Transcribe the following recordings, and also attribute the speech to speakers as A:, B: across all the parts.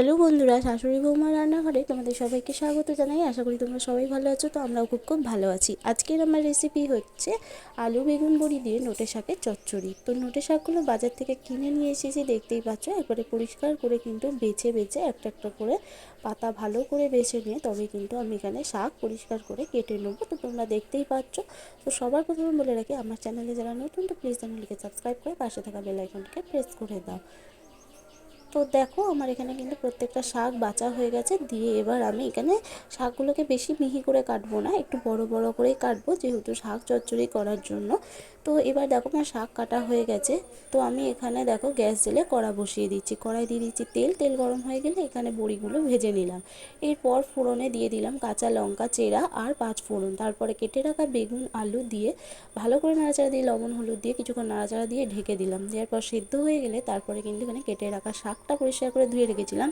A: Hello বন্ধুরা, শাশুড়ি বৌমা রান্নাঘরে তোমাদের সবাইকে স্বাগত জানাই। আশা করি তোমরা সবাই ভালো আছো, তো আমরাও খুব খুব ভালো আছি। আজকের আমার রেসিপি হচ্ছে আলু, বেগুন, বড়ি দিয়ে নোটে শাকের চচ্চড়ি। তো নোটে শাকগুলো বাজার থেকে কিনে নিয়ে এসেছি, দেখতেই পাচ্ছ। একবারে পরিষ্কার করে কিন্তু বেছে বেছে একটা একটা করে পাতা ভালো করে বেছে নিয়ে তবে কিন্তু আমি এখানে শাক পরিষ্কার করে কেটে নেব। তো তোমরা দেখতেই পাচ্ছ। তো সবার প্রথমে বলে রাখি, আমার চ্যানেলে যারা নতুন, তো প্লিজ চ্যানেলটিকে সাবস্ক্রাইব করে পাশে থাকা বেল আইকনটিকে প্রেস করে দাও। তো দেখো আমার এখানে কিন্তু প্রত্যেকটা শাক বাঁচা হয়ে গেছে। দিয়ে এবার আমি এখানে শাকগুলোকে বেশি মিহি করে কাটবো না, একটু বড় বড় করেই কাটবো যেহেতু শাক চচ্চড়ি করার জন্য। তো এবার দেখো আমার শাক কাটা হয়ে গেছে। তো আমি এখানে দেখো গ্যাস জেলে কড়া বসিয়ে দিচ্ছি। কড়াই দিয়ে দিচ্ছি তেল তেল গরম হয়ে গেলে এখানে বড়িগুলো ভেজে নিলাম। এরপর ফোড়নে দিয়ে দিলাম কাঁচা লঙ্কা, চেরা আর পাঁচ ফোড়ন। তারপরে কেটে রাখা বেগুন, আলু দিয়ে ভালো করে নাড়াচাড়া দিয়ে লবণ, হলুদ দিয়ে কিছুক্ষণ নাড়াচাড়া দিয়ে ঢেকে দিলাম। দেওয়ার পর সেদ্ধ হয়ে গেলে তারপরে কিন্তু এখানে কেটে রাখা শাকটা পরিষ্কার করে ধুয়ে রেখেছিলাম,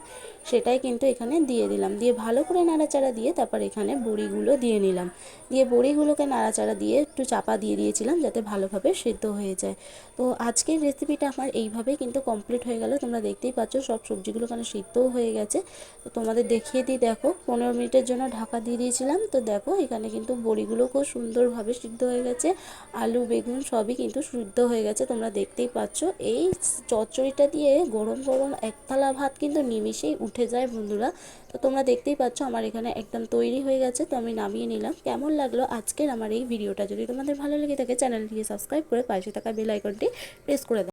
A: সেটাই কিন্তু এখানে দিয়ে দিলাম। দিয়ে ভালো করে নাড়াচাড়া দিয়ে তারপর এখানে বড়িগুলো দিয়ে নিলাম। দিয়ে বড়িগুলোকে নাড়াচাড়া দিয়ে একটু চাপা দিয়ে দিয়েছিলাম যাতে ভালোভাবে সেদ্ধ হয়ে যায়। তো আজকের রেসিপিটা আমার এইভাবেই কিন্তু কমপ্লিট হয়ে গেল। তোমরা দেখতেই পাচ্ছ সব সবজিগুলো কেন সিদ্ধও হয়ে গেছে। তো তোমাদের দেখিয়ে দিই, দেখো, পনেরো মিনিটের জন্য ঢাকা দিয়ে দিয়েছিলাম। তো দেখো, এখানে কিন্তু বড়িগুলো খুব সুন্দরভাবে সিদ্ধ হয়ে গেছে। আলু, বেগুন সবই কিন্তু সিদ্ধ হয়ে গেছে। তোমরা দেখতেই পাচ্ছ, এই চচ্চড়িটা দিয়ে গরম গরম এক থালা ভাত কিন্তু নিমিশেই উঠে যায় বন্ধুরা। তো তোমরা দেখতেই পাচ্ছ আমার এখানে একদম তৈরি হয়ে গেছে, তো আমি নামিয়ে নিলাম। কেমন লাগল আজকের আমার এই ভিডিওটা? যদি তোমাদের ভালো লেগে থাকে, চ্যানেলটিকে সাবস্ক্রাইব করে পাশে থাকা বেল আইকনটি প্রেস করে